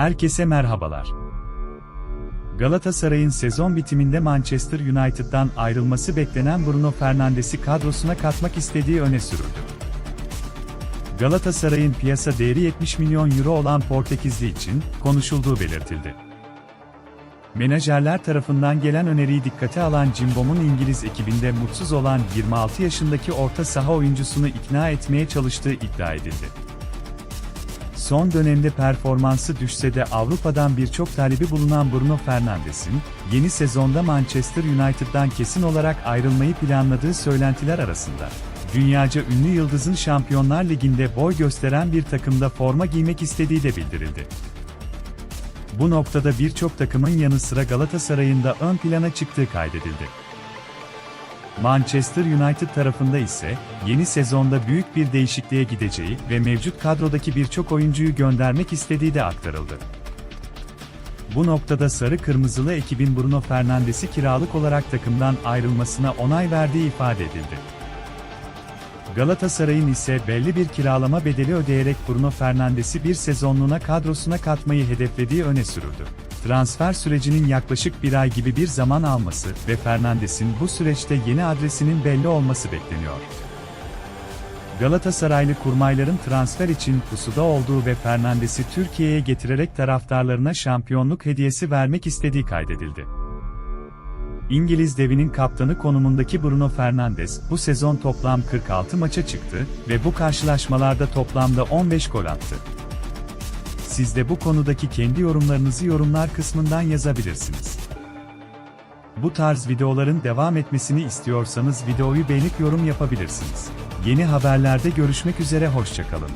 Herkese merhabalar. Galatasaray'ın sezon bitiminde Manchester United'dan ayrılması beklenen Bruno Fernandes'i kadrosuna katmak istediği öne sürüldü. Galatasaray'ın piyasa değeri 70 milyon euro olan Portekizli için konuşulduğu belirtildi. Menajerler tarafından gelen öneriyi dikkate alan Cimbom'un İngiliz ekibinde mutsuz olan 26 yaşındaki orta saha oyuncusunu ikna etmeye çalıştığı iddia edildi. Son dönemde performansı düşse de Avrupa'dan birçok talebi bulunan Bruno Fernandes'in, yeni sezonda Manchester United'dan kesin olarak ayrılmayı planladığı söylentiler arasında. Dünyaca ünlü yıldızın Şampiyonlar Ligi'nde boy gösteren bir takımda forma giymek istediği de bildirildi. Bu noktada birçok takımın yanı sıra Galatasaray'ın da ön plana çıktığı kaydedildi. Manchester United tarafında ise, yeni sezonda büyük bir değişikliğe gideceği ve mevcut kadrodaki birçok oyuncuyu göndermek istediği de aktarıldı. Bu noktada Sarı Kırmızılı ekibin Bruno Fernandes'i kiralık olarak takımdan ayrılmasına onay verdiği ifade edildi. Galatasaray'ın ise belli bir kiralama bedeli ödeyerek Bruno Fernandes'i bir sezonluğuna kadrosuna katmayı hedeflediği öne sürüldü. Transfer sürecinin yaklaşık bir ay gibi bir zaman alması ve Fernandes'in bu süreçte yeni adresinin belli olması bekleniyor. Galatasaraylı kurmayların transfer için pusuda olduğu ve Fernandes'i Türkiye'ye getirerek taraftarlarına şampiyonluk hediyesi vermek istediği kaydedildi. İngiliz devinin kaptanı konumundaki Bruno Fernandes, bu sezon toplam 46 maça çıktı ve bu karşılaşmalarda toplamda 15 gol attı. Siz de bu konudaki kendi yorumlarınızı yorumlar kısmından yazabilirsiniz. Bu tarz videoların devam etmesini istiyorsanız videoyu beğenip yorum yapabilirsiniz. Yeni haberlerde görüşmek üzere hoşçakalın.